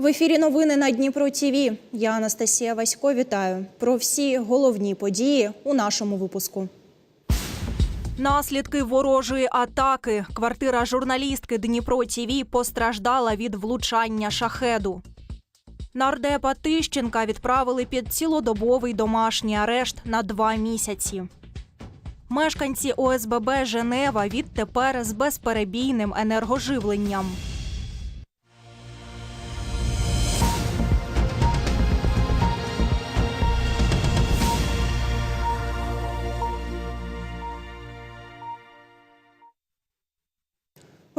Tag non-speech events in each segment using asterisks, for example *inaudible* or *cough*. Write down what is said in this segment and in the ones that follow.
В ефірі новини на Дніпро ТІВІ. Я Анастасія Васько. Вітаю про всі головні події у нашому випуску. Наслідки ворожої атаки. Квартира журналістки Дніпро ТІВІ постраждала від влучання шахеду. Нардепа Тищенка відправили під цілодобовий домашній арешт на два місяці. Мешканці ОСББ Женева відтепер з безперебійним енергоживленням.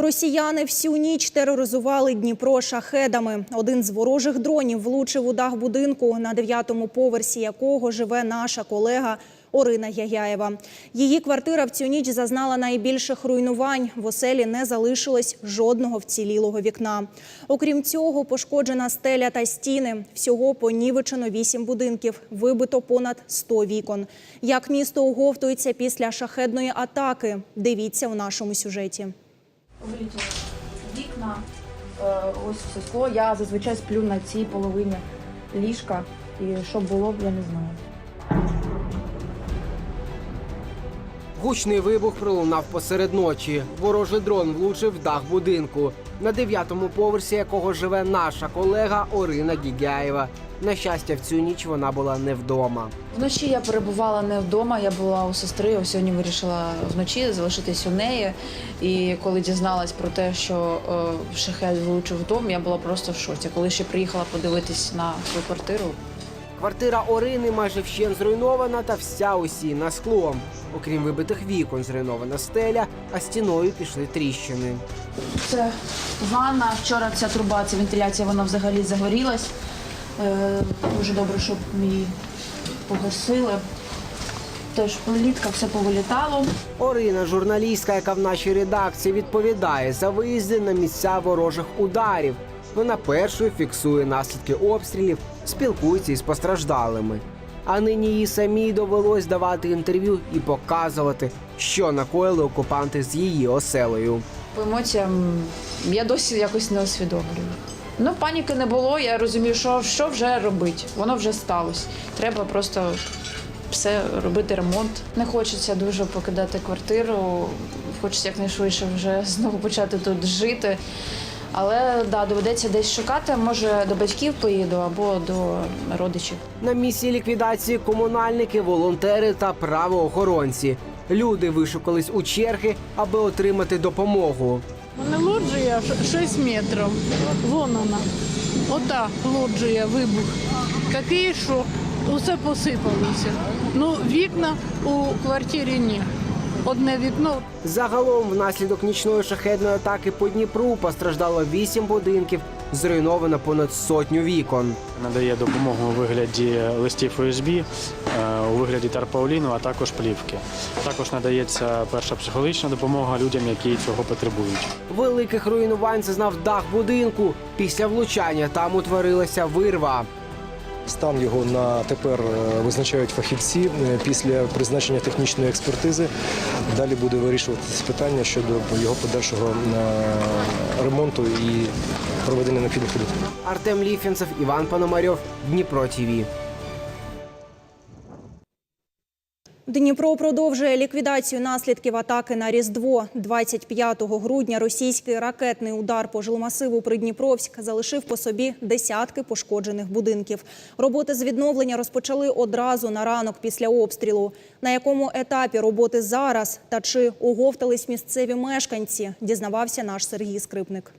Росіяни всю ніч тероризували Дніпро шахедами. Один з ворожих дронів влучив у дах будинку, на дев'ятому поверсі якого живе наша колега Орина Яяєва. Її квартира в цю ніч зазнала найбільших руйнувань. В оселі не залишилось жодного вцілілого вікна. Окрім цього, пошкоджена стеля та стіни. Всього понівечено вісім будинків, вибито понад 100 вікон. Як місто оговтується після шахедної атаки? Дивіться у нашому сюжеті. Вилетіли вікна, е, ось все скло. Я зазвичай сплю на цій половині ліжка. І що було б, я не знаю. Гучний вибух пролунав посеред ночі. Ворожий дрон влучив в дах будинку, на дев'ятому поверсі якого живе наша колега Орина Гігяєва. На щастя, в цю ніч вона була не вдома. Вночі я перебувала не вдома, я була у сестри. Ось сьогодні вирішила вночі залишитись у неї. І коли дізналась про те, що е, шахет влучив в дом, я була просто в шоці. Коли ще приїхала подивитись на свою квартиру, Квартира Орини майже вщен зруйнована та вся усіяна склом. Окрім вибитих вікон, зруйнована стеля, а стіною пішли тріщини. Це ванна. Вчора ця труба, ця вентиляція, вона взагалі загорілась. Е, дуже добре, щоб її погасили. Теж плітка, все повилітало. Орина, журналістка, яка в нашій редакції відповідає за виїзди на місця ворожих ударів. Вона першою фіксує наслідки обстрілів, спілкується із постраждалими. А нині їй самій довелось давати інтерв'ю і показувати, що накоїли окупанти з її оселею. По емоціям я досі якось не усвідомлюю. Ну, паніки не було, я розумію, що, що вже робити. Воно вже сталося. Треба просто все робити ремонт. Не хочеться дуже покидати квартиру. Хочеться якнайшвидше вже *laughs* знову почати тут жити. Але да, доведеться десь шукати. Може, до батьків поїду або до родичів. На місці ліквідації комунальники, волонтери та правоохоронці. Люди вишукались у черги, аби отримати допомогу. Вона лоджія ш- 6 метрів. Вон вона. Ота лоджія, вибух. Такий, що усе посипалося. Ну, вікна у квартирі ні. Одне вікно Загалом, внаслідок нічної шахедної атаки по Дніпру постраждало вісім будинків, зруйновано понад сотню вікон. надає допомогу у вигляді листів USB, е, у вигляді тарпауліну, а також плівки. Також надається перша психологічна допомога людям, які цього потребують. Великих руйнувань зазнав дах будинку. Після влучання там утворилася вирва. Стан його на тепер е, визначають фахівці Е, після призначення технічної експертизи. Далі буде вирішуватися питання щодо його подальшого е, ремонту і проведення необхідних робіт. Артем Ліфінцев, Іван Пономарьов, Дніпро ТІВІ. Дніпро продовжує ліквідацію наслідків атаки на Різдво. 25 грудня російський ракетний удар по жилмасиву Придніпровськ залишив по собі десятки пошкоджених будинків. Роботи з відновлення розпочали одразу на ранок після обстрілу. На якому етапі роботи зараз та чи оговтались місцеві мешканці, дізнавався наш Сергій Скрипник.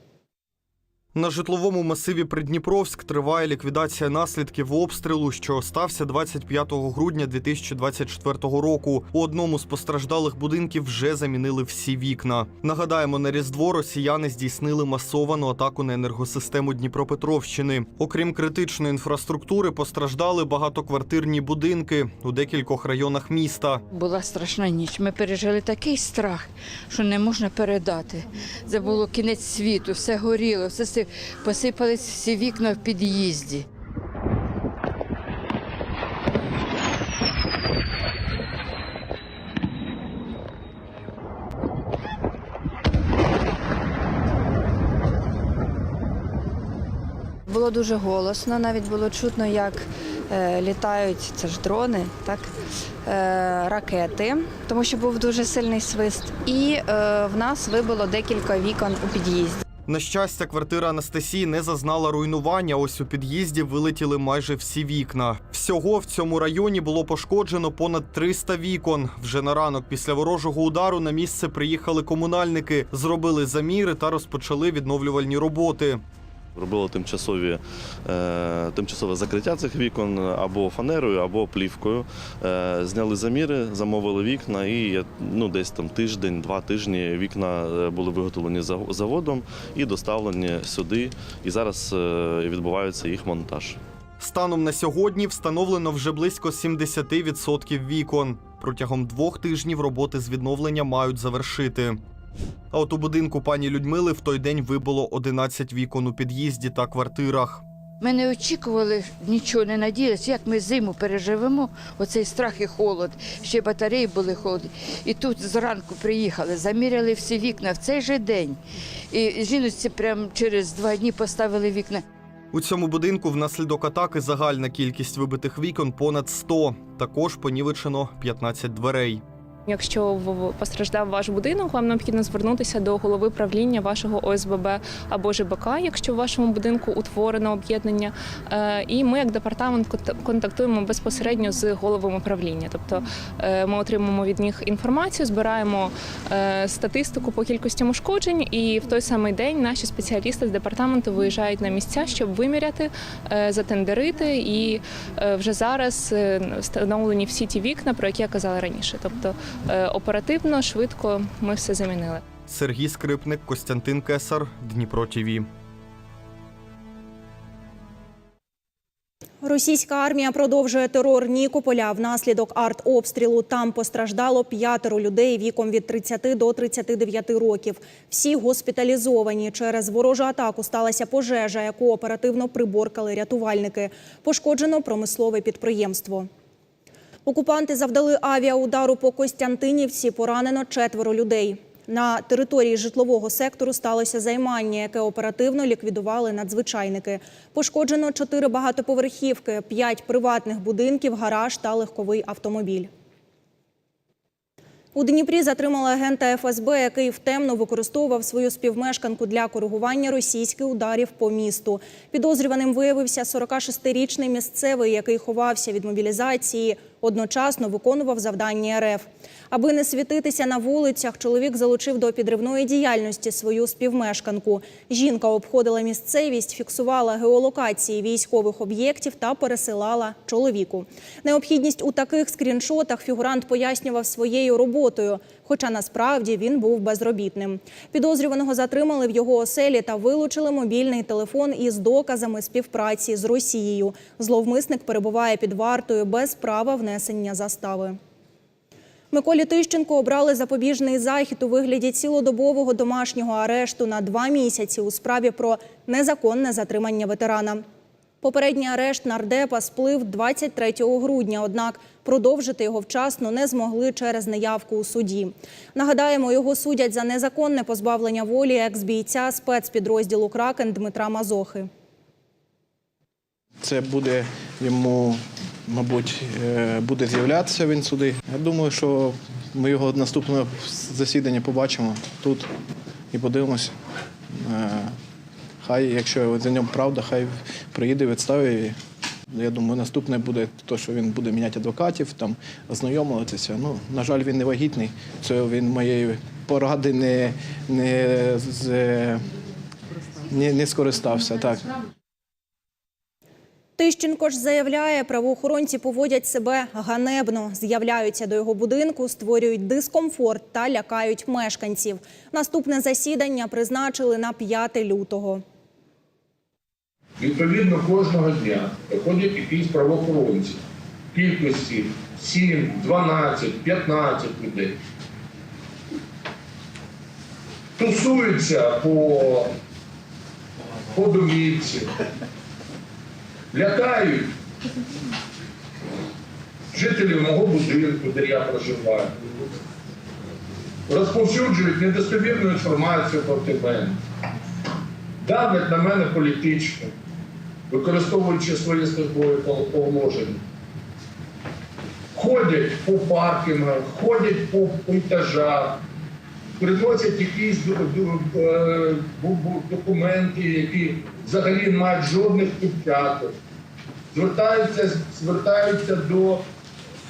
На житловому масиві Придніпровськ триває ліквідація наслідків обстрілу, що стався 25 грудня 2024 року. У одному з постраждалих будинків вже замінили всі вікна. Нагадаємо, на різдво росіяни здійснили масовану атаку на енергосистему Дніпропетровщини. Окрім критичної інфраструктури, постраждали багатоквартирні будинки у декількох районах міста. Була страшна ніч. Ми пережили такий страх, що не можна передати. Це було кінець світу, все горіло, все си- посипались всі вікна в під'їзді. Було дуже голосно, навіть було чутно, як е, літають це ж дрони, так е, ракети, тому що був дуже сильний свист. І е, в нас вибило декілька вікон у під'їзді. На щастя, квартира Анастасії не зазнала руйнування. Ось у під'їзді вилетіли майже всі вікна. Всього в цьому районі було пошкоджено понад 300 вікон. Вже на ранок після ворожого удару на місце приїхали комунальники, зробили заміри та розпочали відновлювальні роботи. Робило тимчасові, е, тимчасове закриття цих вікон або фанерою, або плівкою. Е, зняли заміри, замовили вікна, і ну, десь там тиждень, два тижні вікна е, були виготовлені заводом і доставлені сюди. І зараз відбувається їх монтаж. Станом на сьогодні встановлено вже близько 70% вікон. Протягом двох тижнів роботи з відновлення мають завершити. А от у будинку пані Людмили в той день вибило 11 вікон у під'їзді та квартирах. Ми не очікували, нічого не надіялися, як ми зиму переживемо, оцей страх і холод. Ще батареї були холодні. І тут зранку приїхали, заміряли всі вікна в цей же день. І жіночці прямо через два дні поставили вікна. У цьому будинку внаслідок атаки загальна кількість вибитих вікон понад 100. Також понівечено 15 дверей. Якщо постраждав ваш будинок, вам необхідно звернутися до голови правління вашого ОСББ або ЖБК, якщо в вашому будинку утворено об'єднання. Е, І ми, як департамент, кон- контактуємо безпосередньо з головами правління. Тобто е, ми отримуємо від них інформацію, збираємо е, статистику по кількості ушкоджень, і в той самий день наші спеціалісти з департаменту виїжджають на місця, щоб виміряти, затендерити. І вже зараз встановлені всі ті вікна, про які я казала раніше. Тобто оперативно, швидко ми все замінили. Сергій Скрипник, Костянтин Кесар, Дніпро ТІВІ. Російська армія продовжує терор Нікополя. Внаслідок артобстрілу там постраждало п'ятеро людей віком від 30 до 39 років. Всі госпіталізовані. Через ворожу атаку сталася пожежа, яку оперативно приборкали рятувальники. Пошкоджено промислове підприємство. Окупанти завдали авіаудару по Костянтинівці. Поранено четверо людей. На території житлового сектору сталося займання, яке оперативно ліквідували надзвичайники. Пошкоджено чотири багатоповерхівки, п'ять приватних будинків, гараж та легковий автомобіль. У Дніпрі затримали агента ФСБ, який втемно використовував свою співмешканку для коригування російських ударів по місту. Підозрюваним виявився 46-річний місцевий, який ховався від мобілізації, одночасно виконував завдання РФ. Аби не світитися на вулицях, чоловік залучив до підривної діяльності свою співмешканку. Жінка обходила місцевість, фіксувала геолокації військових об'єктів та пересилала чоловіку. Необхідність у таких скріншотах фігурант пояснював своєю роботою, хоча насправді він був безробітним. Підозрюваного затримали в його оселі та вилучили мобільний телефон із доказами співпраці з Росією. Зловмисник перебуває під вартою без права внесення застави. Миколі Тищенко обрали запобіжний захід у вигляді цілодобового домашнього арешту на два місяці у справі про незаконне затримання ветерана. Попередній арешт нардепа сплив 23 грудня, однак продовжити його вчасно не змогли через неявку у суді. Нагадаємо, його судять за незаконне позбавлення волі екс-бійця спецпідрозділу Кракен Дмитра Мазохи. Це буде йому, мабуть, е, буде з'являтися він сюди. Я думаю, що ми його наступного засідання побачимо тут і подивимося. Е, Хай, якщо за ним правда, хай приїде, відставить. Я думаю, наступне буде те, що він буде міняти адвокатів, там ознайомитися. Ну, на жаль, він не вагітний. Це він моєї поради не, не, з, не, не скористався. Так. Тищенко ж заявляє, правоохоронці поводять себе ганебно, з'являються до його будинку, створюють дискомфорт та лякають мешканців. Наступне засідання призначили на 5 лютого. Відповідно, кожного дня приходять якісь правоохоронці кількості 7, 12, 15 людей. Тусуються по, по домівці, лякають жителів мого будинку, де я проживаю. Розповсюджують недостовірну інформацію проти мене, давлять на мене політично. Використовуючи свої службові пол- повноваження. Ходять по паркінгах, ходять по етажах, приносять якісь е, бу- документи, які взагалі не мають жодних печаток. Звертаються, звертаються до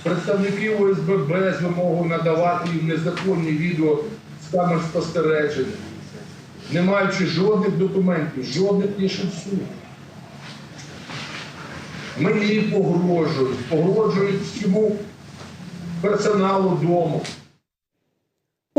представників ОСББ з вимогою надавати їм незаконні відео з камер спостереження, не маючи жодних документів, жодних рішень суду. Мені погрожують, погрожують всьому персоналу дому.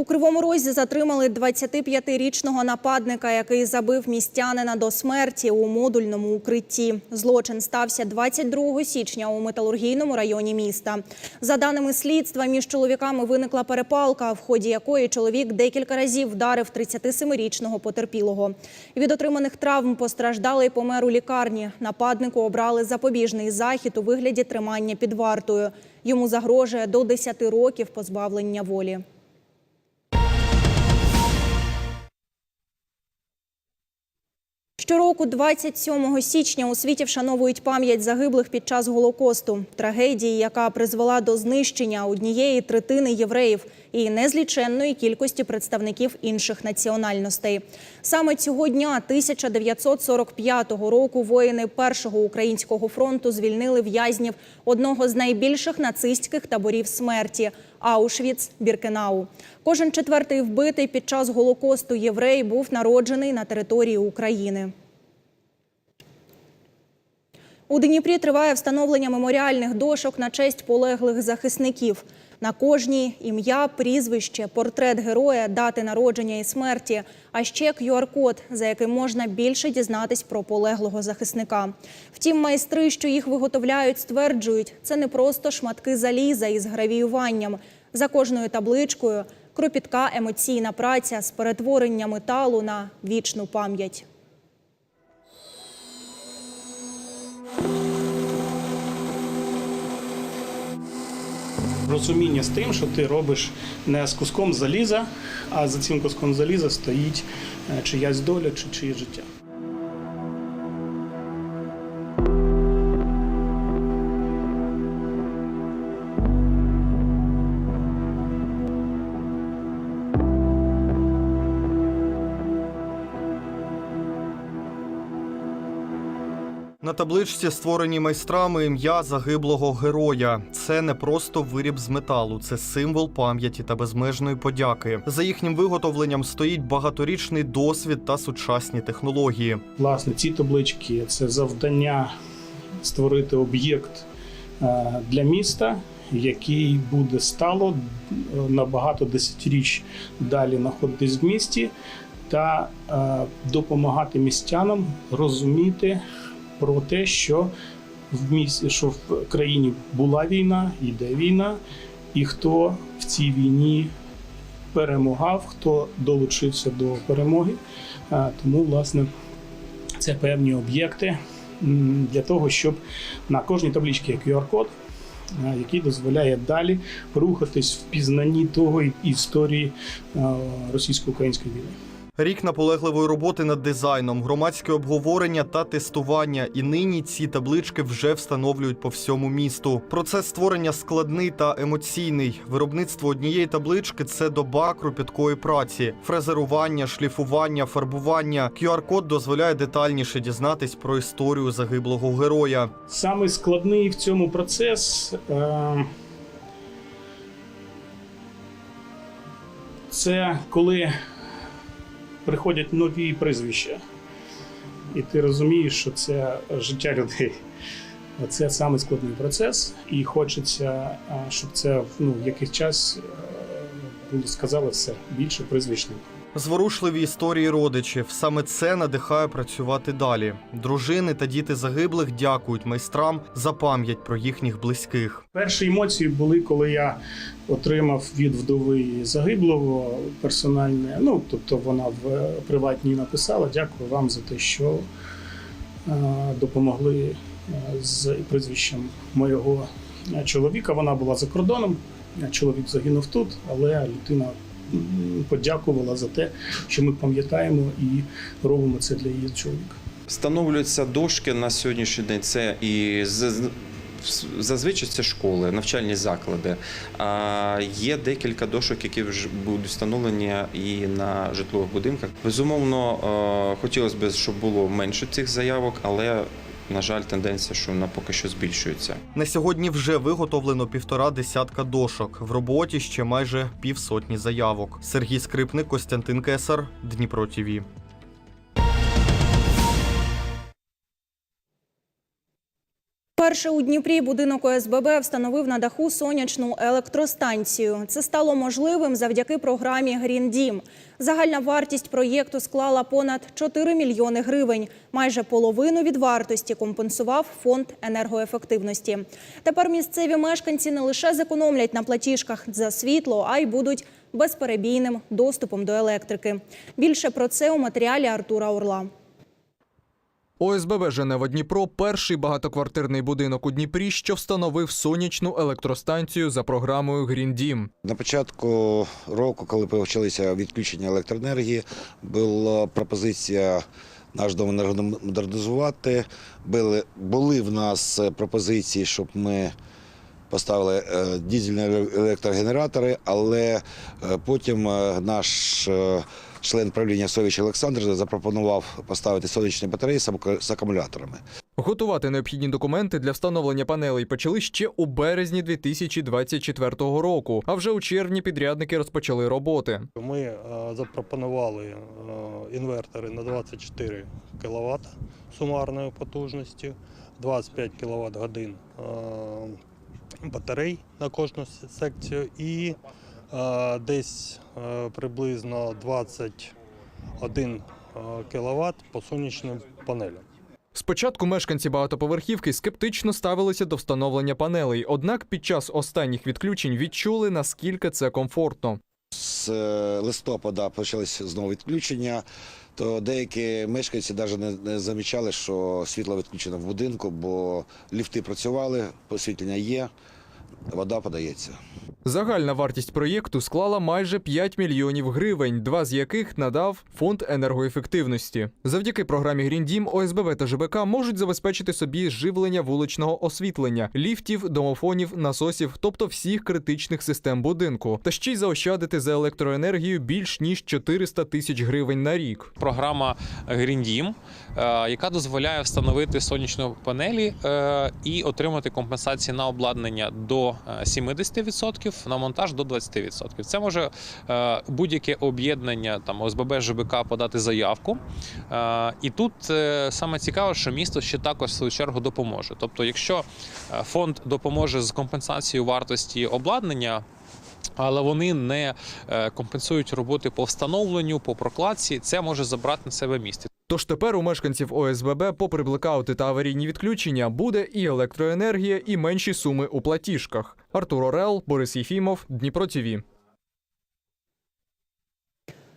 У Кривому Розі затримали 25-річного нападника, який забив містянина до смерті у модульному укритті. Злочин стався 22 січня у металургійному районі міста. За даними слідства, між чоловіками виникла перепалка, в ході якої чоловік декілька разів вдарив 37-річного потерпілого. Від отриманих травм постраждалий помер у лікарні. Нападнику обрали запобіжний захід у вигляді тримання під вартою. Йому загрожує до 10 років позбавлення волі. Щороку, 27 січня, у світі вшановують пам'ять загиблих під час Голокосту, трагедії, яка призвела до знищення однієї третини євреїв і незліченної кількості представників інших національностей. Саме цього дня, 1945 року, воїни першого українського фронту звільнили в'язнів одного з найбільших нацистських таборів смерті Аушвіц Біркенау. Кожен четвертий вбитий під час Голокосту єврей був народжений на території України. У Дніпрі триває встановлення меморіальних дошок на честь полеглих захисників. На кожній ім'я, прізвище, портрет героя, дати народження і смерті, а ще QR-код, за яким можна більше дізнатись про полеглого захисника. Втім, майстри, що їх виготовляють, стверджують, це не просто шматки заліза із гравіюванням. За кожною табличкою кропітка емоційна праця з перетворення металу на вічну пам'ять. розуміння з тим, що ти робиш не з куском заліза, а за цим куском заліза стоїть е, чиясь доля чи чиє життя. Табличці створені майстрами ім'я загиблого героя. Це не просто виріб з металу, це символ пам'яті та безмежної подяки. За їхнім виготовленням стоїть багаторічний досвід та сучасні технології. Власне, ці таблички це завдання створити об'єкт е, для міста, який буде стало е, на багато десятиріч далі знаходитись в місті, та е, допомагати містянам розуміти про те, що в місті, що в країні була війна, йде війна, і хто в цій війні перемагав, хто долучився до перемоги. Тому, власне, це певні об'єкти для того, щоб на кожній табличці є QR-код, який дозволяє далі рухатись в пізнанні того історії російсько-української війни. Рік наполегливої роботи над дизайном, громадське обговорення та тестування. І нині ці таблички вже встановлюють по всьому місту. Процес створення складний та емоційний. Виробництво однієї таблички це доба кропіткої праці, фрезерування, шліфування, фарбування. QR-код дозволяє детальніше дізнатись про історію загиблого героя. Саме складний в цьому процес е, це коли приходять нові прізвища, і ти розумієш, що це життя людей. Це саме складний процес, і хочеться, щоб це ну, в якийсь час е, було сказали все більше прізвищних. Зворушливі історії родичів. Саме це надихає працювати далі. Дружини та діти загиблих дякують майстрам за пам'ять про їхніх близьких. Перші емоції були, коли я отримав від вдови загиблого персональне. Ну, тобто вона в приватній написала: дякую вам за те, що е, допомогли е, з прізвищем моєго чоловіка. Вона була за кордоном. Чоловік загинув тут, але людина подякувала за те, що ми пам'ятаємо і робимо це для її чоловіка. Встановлюються дошки на сьогоднішній день. Це і зазвичай це школи, навчальні заклади. А є декілька дошок, які вже будуть встановлені і на житлових будинках. Безумовно, е, хотілося б, щоб було менше цих заявок, але на жаль, тенденція, що вона поки що збільшується. На сьогодні вже виготовлено півтора десятка дошок. В роботі ще майже півсотні заявок. Сергій Скрипник, Костянтин Кесар, Дніпро ТІВІ. Перше у Дніпрі будинок ОСББ встановив на даху сонячну електростанцію. Це стало можливим завдяки програмі Green Дім. Загальна вартість проєкту склала понад 4 мільйони гривень. Майже половину від вартості компенсував фонд енергоефективності. Тепер місцеві мешканці не лише зекономлять на платіжках за світло, а й будуть безперебійним доступом до електрики. Більше про це у матеріалі Артура Орла. ОСББ Женева Дніпро перший багатоквартирний будинок у Дніпрі, що встановив сонячну електростанцію за програмою Green Дім. На початку року, коли почалися відключення електроенергії, була пропозиція наш дом енергомодернізувати. Були, були в нас пропозиції, щоб ми поставили е, дізельні електрогенератори, але е, потім е, наш член правління Совіч Олександр запропонував поставити сонячні батареї з аку- акумуляторами. Готувати необхідні документи для встановлення панелей почали ще у березні 2024 року. А вже у червні підрядники розпочали роботи. Ми е, запропонували е, інвертори на 24 кВт сумарної потужності, 25 кВт годин батарей на кожну секцію і е, десь е, приблизно 21 кВт по сонячним панелям. Спочатку мешканці багатоповерхівки скептично ставилися до встановлення панелей, однак під час останніх відключень відчули, наскільки це комфортно. З е, листопада почалися знову відключення, то деякі мешканці навіть не, не замічали, що світло відключено в будинку, бо ліфти працювали, освітлення є, вода подається. Загальна вартість проєкту склала майже 5 мільйонів гривень, два з яких надав фонд енергоефективності. Завдяки програмі Green Дім ОСББ та ЖБК можуть забезпечити собі живлення вуличного освітлення, ліфтів, домофонів, насосів, тобто всіх критичних систем будинку, та ще й заощадити за електроенергію більш ніж 400 тисяч гривень на рік. програма Dім, е, яка дозволяє встановити сонячні панелі е, і отримати компенсації на обладнання до е, 70%, на монтаж до 20%. Це може е, будь-яке об'єднання там ОСББ ЖБК подати заявку. Е, І тут е, саме цікаво, що місто ще також в свою чергу допоможе. Тобто, якщо фонд допоможе з компенсацією вартості обладнання. Але вони не е, компенсують роботи по встановленню, по прокладці. Це може забрати на себе місце. Тож тепер у мешканців ОСББ, попри блекаути та аварійні відключення, буде і електроенергія, і менші суми у платіжках. Артур Орел, Борис Єфімов, Дніпро ТІВІ.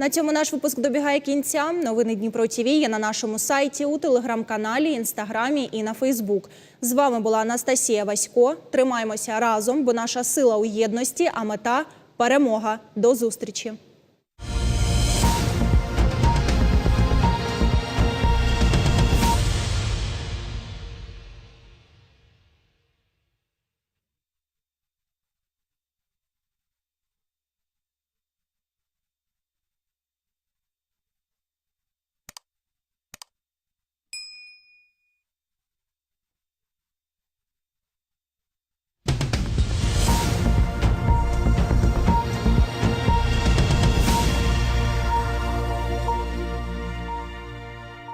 На цьому наш випуск добігає кінця. Новини Дніпро ТВ є на нашому сайті, у телеграм-каналі, інстаграмі і на Фейсбук. З вами була Анастасія Васько. Тримаємося разом, бо наша сила у єдності, а мета перемога. До зустрічі.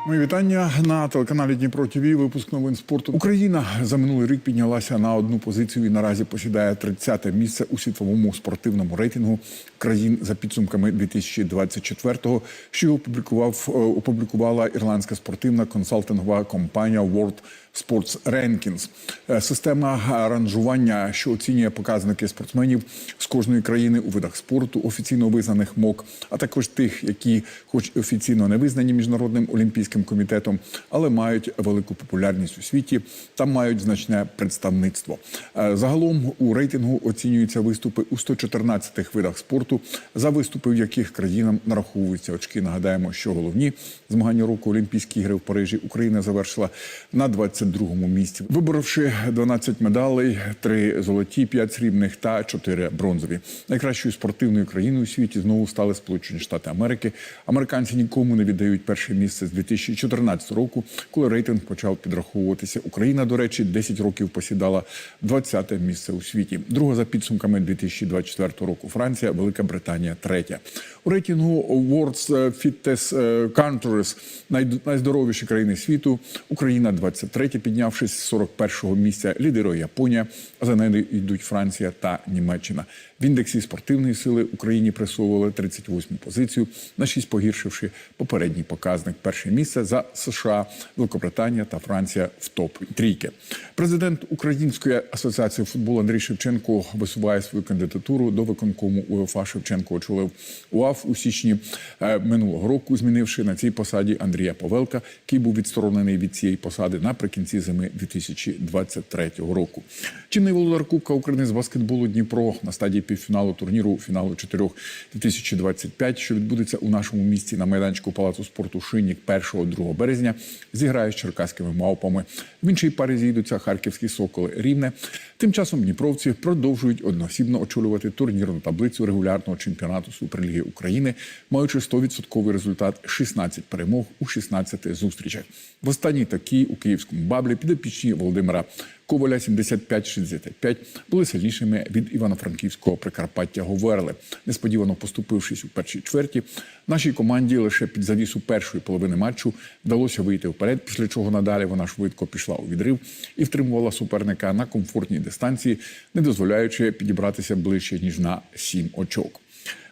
Мої вітання на телеканалі Дніпро ТВ. Випуск новин спорту. Україна за минулий рік піднялася на одну позицію і наразі посідає 30-те місце у світовому спортивному рейтингу країн за підсумками 2024-го, що опублікував е, опублікувала ірландська спортивна консалтингова компанія World Sports Rankings. Е, Система ранжування, що оцінює показники спортсменів з кожної країни у видах спорту, офіційно визнаних МОК, а також тих, які, хоч офіційно не визнані міжнародним олімпійським комітетом, але мають велику популярність у світі та мають значне представництво. Е, Загалом у рейтингу оцінюються виступи у 114 видах спорту, за виступи в яких країнам нараховуються очки. Нагадаємо, що головні змагання року Олімпійські ігри в Парижі Україна завершила на 22-му місці, виборовши 12 медалей, 3 золоті, 5 срібних та 4 бронзові. Найкращою спортивною країною у світі знову стали Сполучені Штати Америки. Американці нікому не віддають перше місце з 2014 року, коли рейтинг почав підраховуватися. Україна, до речі, 10 років посідала 20-те місце у світі. Друга за підсумками 2024 року. Франція, Велика Британія, третя. У рейтингу World's Fitness Countries най- найздоровіші країни світу. Україна 23 піднявшись з 41-го місця. Лідирує Японія, а за нею йдуть Франція та Німеччина. В індексі спортивної сили Україні присовували 38-му позицію, на 6 погіршивши попередній показник. Перше місце за США, Великобританія та Франція в топ трійки. Президент Української асоціації футболу Андрій Шевченко висуває свою кандидатуру до виконкому УЄФА. Шевченко очолив УАФ у січні е, минулого року, змінивши на цій посаді Андрія Павелка, який був відсторонений від цієї посади наприкінці зими 2023 року. Чинний володар Кубка України з баскетболу Дніпро на стадії півфіналу турніру фіналу 4 2025, що відбудеться у нашому місті на майданчику Палацу спорту Шинік 1-2 березня, зіграє з черкаськими мавпами. В іншій парі зійдуться харківські соколи Рівне. Тим часом дніпровці продовжують одноосібно очолювати турнірну таблицю регулярного чемпіонату Суперліги України, маючи 100% результат 16 перемог у 16 зустрічах. В останній такій у київському баблі підопічні Володимира Коваля 75-65 були сильнішими від івано-франківського Прикарпаття Говерли. Несподівано поступившись у першій чверті, нашій команді лише під завісу першої половини матчу вдалося вийти вперед, після чого надалі вона швидко пішла у відрив і втримувала суперника на комфортній дистанції, не дозволяючи підібратися ближче ніж на сім очок.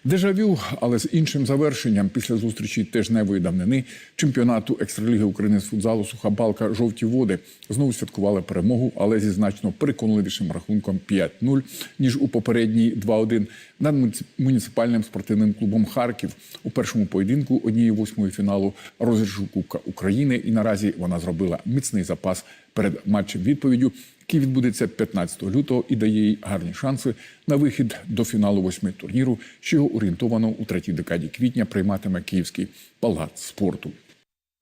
Дежавю, але з іншим завершенням. Після зустрічі тижневої давнини чемпіонату екстраліги України з футзалу Суха балка жовті води знову святкували перемогу, але зі значно переконливішим рахунком 5-0, ніж у попередній 2-1 над муніци- муніципальним спортивним клубом Харків у першому поєдинку однієї восьмої фіналу розіграшу Кубка України. І наразі вона зробила міцний запас перед матчем відповіддю, який відбудеться 15 лютого і дає їй гарні шанси на вихід до фіналу восьми турніру, що його орієнтовано у третій декаді квітня прийматиме Київський палац спорту.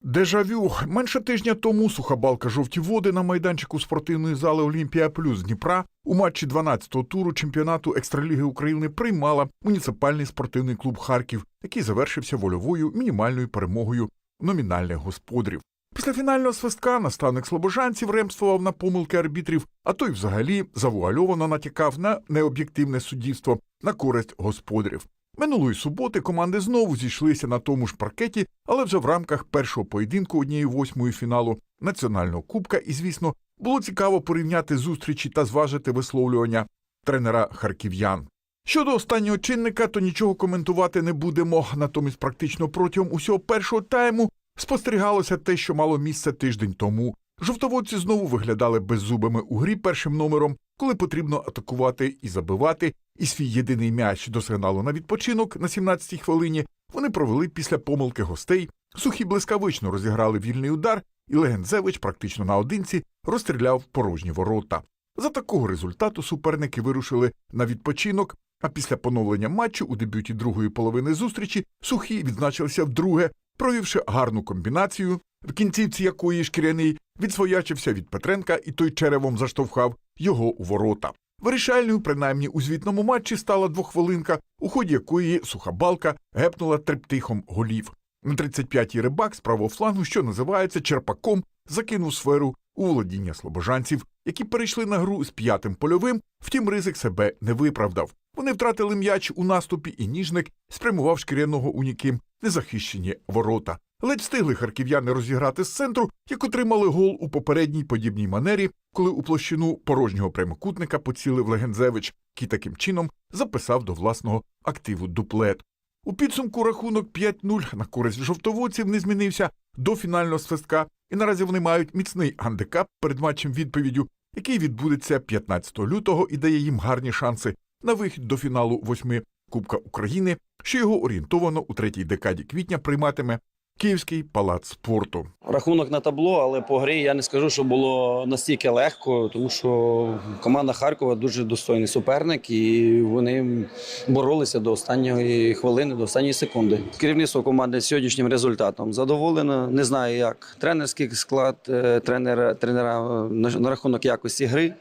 Дежавю менше тижня тому суха балка жовті води на майданчику спортивної зали Олімпія Плюс Дніпра у матчі 12-го туру чемпіонату екстраліги України приймала муніципальний спортивний клуб Харків, який завершився вольовою мінімальною перемогою номінальних господарів. Після фінального свистка наставник слобожанців ремствував на помилки арбітрів, а той взагалі завуальовано натякав на необ'єктивне суддівство на користь господарів. Минулої суботи команди знову зійшлися на тому ж паркеті, але вже в рамках першого поєдинку однієї восьмої фіналу національного кубка. І, звісно, було цікаво порівняти зустрічі та зважити висловлювання тренера харків'ян. Щодо останнього чинника, то нічого коментувати не будемо. Натомість, практично протягом усього першого тайму спостерігалося те, що мало місце тиждень тому. Жовтоводці знову виглядали беззубими у грі першим номером, коли потрібно атакувати і забивати. І свій єдиний м'яч до сигналу на відпочинок на 17-й хвилині вони провели після помилки гостей. Сухі блискавично розіграли вільний удар, і Легензевич практично наодинці розстріляв порожні ворота. За такого результату суперники вирушили на відпочинок. А після поновлення матчу у дебюті другої половини зустрічі сухі відзначилися вдруге, провівши гарну комбінацію, в кінцівці якої шкіряний відсвоячився від Петренка і той черевом заштовхав його у ворота. Вирішальною, принаймні у звітному матчі, стала двохвилинка, у ході якої суха балка гепнула трептихом голів. На 35-й рибак з правого флангу, що називається черпаком, закинув сферу у володіння слобожанців, які перейшли на гру з п'ятим польовим, втім ризик себе не виправдав. Вони втратили м'яч у наступі, і ніжник спрямував шкіряного у ніким незахищені ворота. Ледь встигли харків'яни розіграти з центру, як отримали гол у попередній подібній манері, коли у площину порожнього прямокутника поцілив Легензевич, який таким чином записав до власного активу дуплет. У підсумку рахунок 5-0 на користь жовтоводців не змінився до фінального свистка, І наразі вони мають міцний гандикап перед матчем відповіддю, який відбудеться 15 лютого і дає їм гарні шанси на вихід до фіналу восьми Кубка України, що його орієнтовано у третій декаді квітня прийматиме Київський палац спорту. Рахунок на табло, але по грі я не скажу, що було настільки легко, тому що команда Харкова дуже достойний суперник, і вони боролися до останньої хвилини, до останньої секунди. Керівництво команди сьогоднішнім результатом задоволено. Не знаю, як тренерський склад, е, тренера, тренера на рахунок якості гри.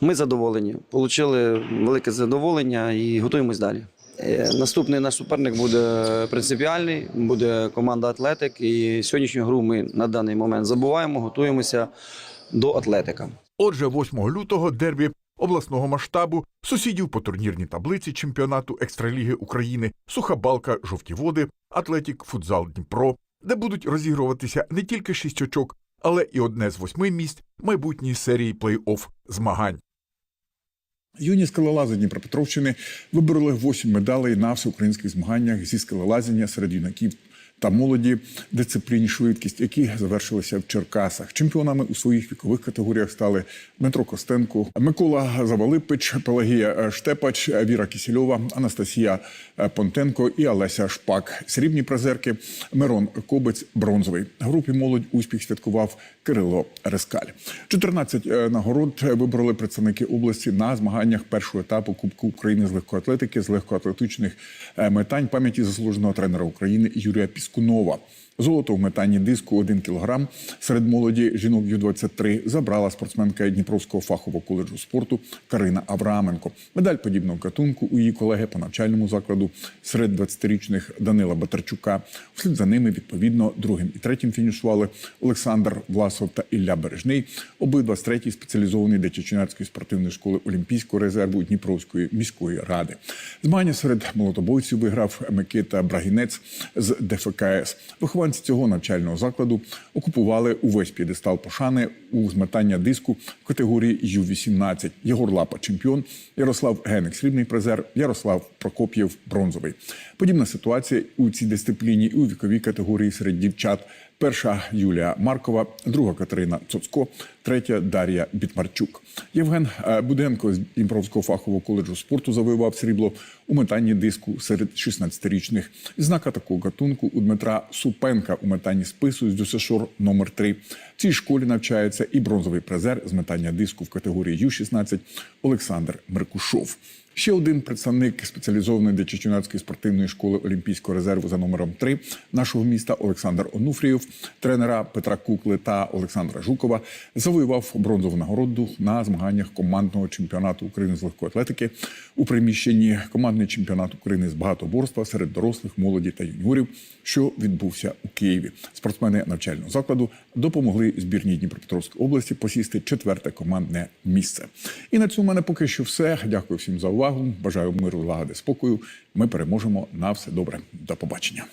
Ми задоволені, отримали велике задоволення і готуємось далі. Е, Наступний наш суперник буде принципіальний, буде команда Атлетик. І сьогоднішню гру ми на даний момент забуваємо, готуємося до Атлетика. Отже, 8 лютого дербі обласного масштабу сусідів по турнірній таблиці чемпіонату екстраліги України Суха Балка, Жовті Води, Атлетік, Футзал Дніпро, де будуть розігруватися не тільки шість очок, але і одне з восьми місць майбутньої серії плей-офф змагань. Юні скелелази Дніпропетровщини вибороли 8 медалей на всеукраїнських змаганнях зі скелелазіння серед юнаків та молоді дисципліні швидкість, які завершилися в Черкасах. Чемпіонами у своїх вікових категоріях стали Дмитро Костенко, Микола Завалипич, Пелагія Штепач, Віра Кісільова, Анастасія Понтенко і Олеся Шпак. Срібні призерки Мирон Кобець, бронзовий. Групі молодь успіх святкував Кирило Рескаль. 14 нагород вибрали представники області на змаганнях першого етапу Кубку України з легкоатлетики з легкоатлетичних е, метань пам'яті заслуженого тренера України Юрія Піскунова. Золото в метанні диску 1 кілограм серед молоді жінок Ю-23 забрала спортсменка Дніпровського фахового коледжу спорту Карина Авраменко. Медаль подібного гатунку у її колеги по навчальному закладу серед 20-річних Данила Батарчука. Вслід за ними відповідно другим і третім фінішували Олександр Власов та Ілля Бережний. Обидва з третій спеціалізованої дитячо-юнацької спортивної школи Олімпійського резерву Дніпровської міської ради. Змагання серед молотобойців виграв Микита Брагінець з ДФКС. Вихованці цього навчального закладу окупували увесь п'єдестал пошани у зметання диску категорії Ю-18. Єгор Лапа чемпіон, Ярослав Геник срібний призер, Ярослав Прокоп'єв бронзовий. Подібна ситуація у цій дисципліні і у віковій категорії серед дівчат. Перша Юлія Маркова, друга Катерина Цоцко, третя Дар'я Бітмарчук. Євген е, Буденко з Дніпровського фахового коледжу спорту завоював срібло у метанні диску серед 16-річних. Знака такого гатунку у Дмитра Супенка у метанні спису з ДЮСШОР номер 3 В цій школі навчається і бронзовий призер з метання диску в категорії Ю-16 Олександр Меркушов. Ще один представник спеціалізованої дитячо-юнацької спортивної школи Олімпійського резерву за номером 3 нашого міста Олександр Онуфрієв, тренера Петра Кукли та Олександра Жукова, завоював бронзову нагороду на змаганнях командного чемпіонату України з легкоатлетики у приміщенні командний чемпіонат України з багатоборства серед дорослих, молоді та юніорів, що відбувся у Києві. Спортсмени навчального закладу допомогли збірній Дніпропетровської області посісти четверте командне місце. І на цьому мене поки що все. Дякую всім за увагу. Бажаю миру, лагоди, спокою. Ми переможемо на все добре. До побачення.